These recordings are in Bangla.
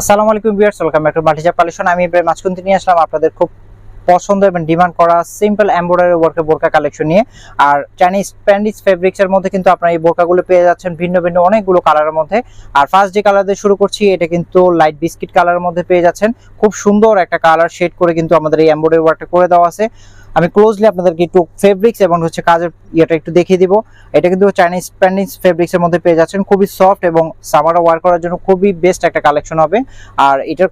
আসসালামু আলাইকুম viewers, welcome back to Multija pollution. আমি ইব্রাহিম আজকুন্তি নিয়ে আসলাম আপনাদের খুব পছন্দ এবং ডিমান্ড করা সিম্পল এমব্রয়ডারি ওয়ার্কের বোরকা কালেকশন নিয়ে। আর চাইনিজ প্যান্ডিস ফেব্রিক্স এর মধ্যে কিন্তু আপনারা এই বোরকাগুলো পেয়ে যাচ্ছেন ভিন্ন ভিন্ন অনেকগুলো কালারের মধ্যে। আর ফার্স্ট যে কালার দিয়ে শুরু করছি, এটা কিন্তু লাইট বিস্কিট কালারের মধ্যে পেয়ে যাচ্ছেন। খুব সুন্দর একটা কালার শেড করে কিন্তু আমাদের এই এমব্রয়ডারি ওয়ার্কটা করে দেওয়া আছে। আমি ক্লোজলি আপনাদেরকে একটু ফেব্রিক্স এবং হচ্ছে কাজের ইয়েটা একটু দেখিয়ে দিব। এটা কিন্তু চাইনিজ প্যান্ডিস ফেব্রিক্স এর মধ্যে পেয়ে যাচ্ছেন। খুবই সফট এবং সামারে ওয়ার করার জন্য খুবই বেস্ট একটা কালেকশন হবে। আর এটার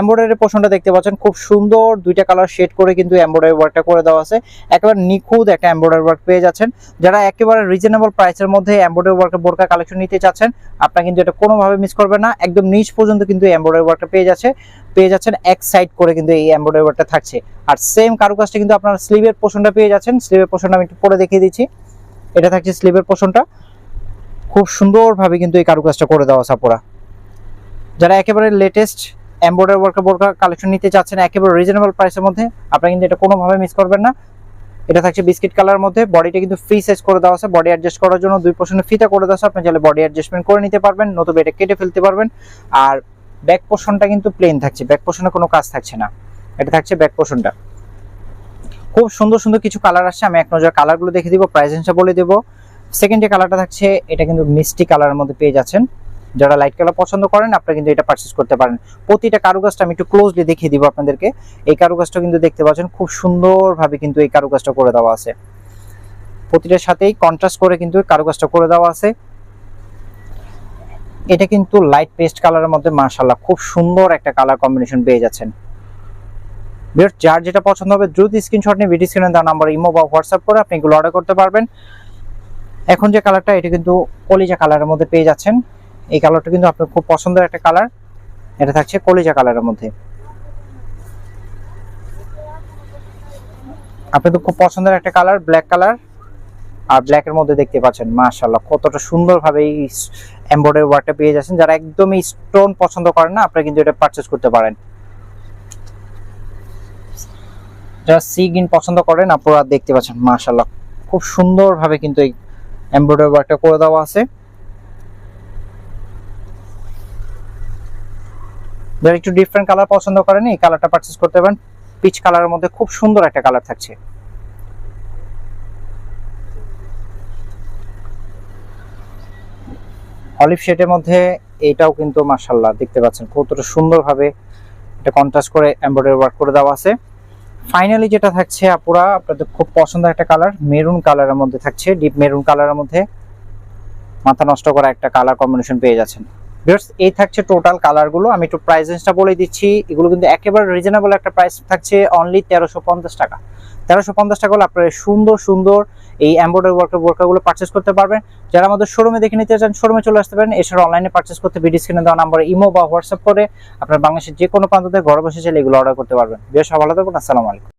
এমব্রয়ডারি পোর্শনটা দেখতে পাচ্ছেন, খুব সুন্দর দুইটা কালার শেড করে কিন্তু এমব্রয়ডারি ওয়ার্কটা করে দেওয়া আছে। একেবারে নিখুঁত একটা এমব্রয়ডারি ওয়ার্ক পেয়ে যাচ্ছেন। যারা একেবারে রিজনেবল প্রাইসের মধ্যে এমব্রয়ডারি ওয়ার্কের বোরকা কালেকশন নিতে চাচ্ছেন, আপনারা কিন্তু এটা কোনোভাবে মিস করবেন না। একদম নিচ পর্যন্ত কিন্তু এমব্রয়ডারি ওয়ার্কটা পেয়ে যাচ্ছে, পেয়ে যাচ্ছেন এক সাইড করে কিন্তু এই এমব্রয়ডারি ওয়ার্কটা থাকছে। আর সেম কারুকাজটা কিন্তু আপনারা স্লিভের পোর্শনটা পেয়ে যাচ্ছেন। স্লিভের পোর্শনটা আমি একটু পরে দেখিয়ে দিচ্ছি। এটা থাকছে স্লিভের পোর্শনটা খুব সুন্দরভাবে কিন্তু এই কারুকাজটা করে দেওয়া সাপোরা যারা একেবারে লেটেস্ট এমব্রয়ডারি ওয়ার্কের বোরকা কালেকশন নিতে চাচ্ছেন একেবারে রিজনেবল প্রাইসের মধ্যে, আপনারা কিন্তু এটা কোনোভাবে মিস করবেন না। এটা থাকছে বিস্কিট কালার মধ্যে বডিটা কিন্তু ফ্রি সাইজ করে দেওয়া আছে বডি অ্যাডজাস্ট করার জন্য দুই পোর্শনে ফিতা করে দেওয়া আছে, আপনি চাইলে বডি অ্যাডজাস্টমেন্ট করে নিতে পারবেন, নতুবা এটা কেটে ফেলতে পারবেন। আর ব্যাক পোর্শনটা কিন্তু প্লেন থাকছে ব্যাক পোর্শনে কোনো কাজ থাকছে না। এটা থাকছে ব্যাক পোর্শনটা খুব সুন্দর সুন্দর কিছু কালার আসছে, আমি এক নজর কালারগুলো দেখে দিব প্রাইস বলে দেবো। সেকেন্ড যে কালারটা থাকছে, এটা কিন্তু মিষ্টি কালারের মধ্যে পেয়ে যাচ্ছেন। যারা লাইট কালার পছন্দ করেন, আপনারা কিন্তু এটা পারচেস করতে পারেন। প্রতিটা কারুকাজটা আমি একটু ক্লোজলি দেখিয়ে দিব আপনাদেরকে। এই কারুকাজটা কিন্তু দেখতে পাচ্ছেন, খুব সুন্দরভাবে কিন্তু এই কারুকাজটা করে দেওয়া আছে। প্রতিটার সাথেই কন্ট্রাস্ট করে কিন্তু কারুকাজটা করে দেওয়া আছে। এটা কিন্তু লাইট পেস্ট কালারের মধ্যে মাশাআল্লাহ খুব সুন্দর একটা কালার কম্বিনেশন পেয়ে যাচ্ছেন। যার যেটা পছন্দ হবে, দ্রুত স্ক্রিনশট নিয়ে ভিডিও স্ক্রিনে দেওয়া নাম্বার ইমো বা হোয়াটসঅ্যাপ করে আপনি এগুলো অর্ডার করতে পারবেন। এখন যে কালারটা এটা কিন্তু কলিজা কালারের মধ্যে পেয়ে যাচ্ছেন। এই কালারটা কিন্তু আপনার খুব পছন্দের একটা কালার। এটা থাকছে কলিজা কালারের মধ্যে। আপনাদের খুব পছন্দের একটা কালার ব্ল্যাক কালার। আর ব্ল্যাকের মধ্যে দেখতে পাচ্ছেন, মাশাআল্লাহ, কতটা সুন্দরভাবে এই এমব্রয়ডারি ওয়ার্কটা পেয়ে যাচ্ছেন। যারা একদমই স্টোন পছন্দ করেন না, আপনারা কিন্তু এটা পারচেস করতে পারেন। যারা সি গ্রিন পছন্দ করেন, আপনারা দেখতে পাচ্ছেন, মাশাআল্লাহ, খুব সুন্দরভাবে কিন্তু এই এমব্রয়ডারি ওয়ার্কটা করে দেওয়া আছে। যারা একটু ডিফারেন্ট কালার পছন্দ করেন এই কালারটা পারচেস করতে পারেন। পিচ কালারের মধ্যে খুব সুন্দর একটা কালার থাকছে। অলিভ শেডের মধ্যে এটাও কিন্তু মাশাল্লাহ দেখতে পাচ্ছেন কতটা সুন্দরভাবে এটা কন্ট্রাস্ট করে এমব্রয়ডারি ওয়ার্ক করে দেওয়া আছে। ফাইনালি যেটা থাকছে আপুরা, আপনাদের খুব পছন্দের একটা কালার মেরুন কালারের মধ্যে থাকছে। ডিপ মেরুন কালারের মধ্যে মাথা নষ্ট করা একটা কালার কম্বিনেশন পেয়ে যাচ্ছেন। ভিউয়ার্স, এই থাকছে টোটাল কালারগুলো আমি একটু প্রাইস রেঞ্জটা বলে দিচ্ছি। এগুলো কিন্তু একেবারে রিজনেবল একটা প্রাইস থাকছে অনলি তেরোশো টাকা। তেরোশো পঞ্চাশ টাকা হলে আপনারা সুন্দর সুন্দর এই এমব্রয়ডারি ওয়ার্কের বোরকাগুলো পারচেস করতে পারবেন। যারা আমাদের শোরুমে দেখে নিতে চান শোরুমে চলে আসতে পারেন। এছাড়া অনলাইনে পারচেস করতে ভিডিও স্ক্রিনে দেওয়া নাম্বারে ইমো বা হোয়াটসঅ্যাপ করে আপনার বাংলাদেশের যে কোনো প্রান্ত থেকে ঘরে বসে চাইলে এগুলো অর্ডার করতে পারবেন। বেশ ভালো থাকবেন আসসালামু আলাইকুম।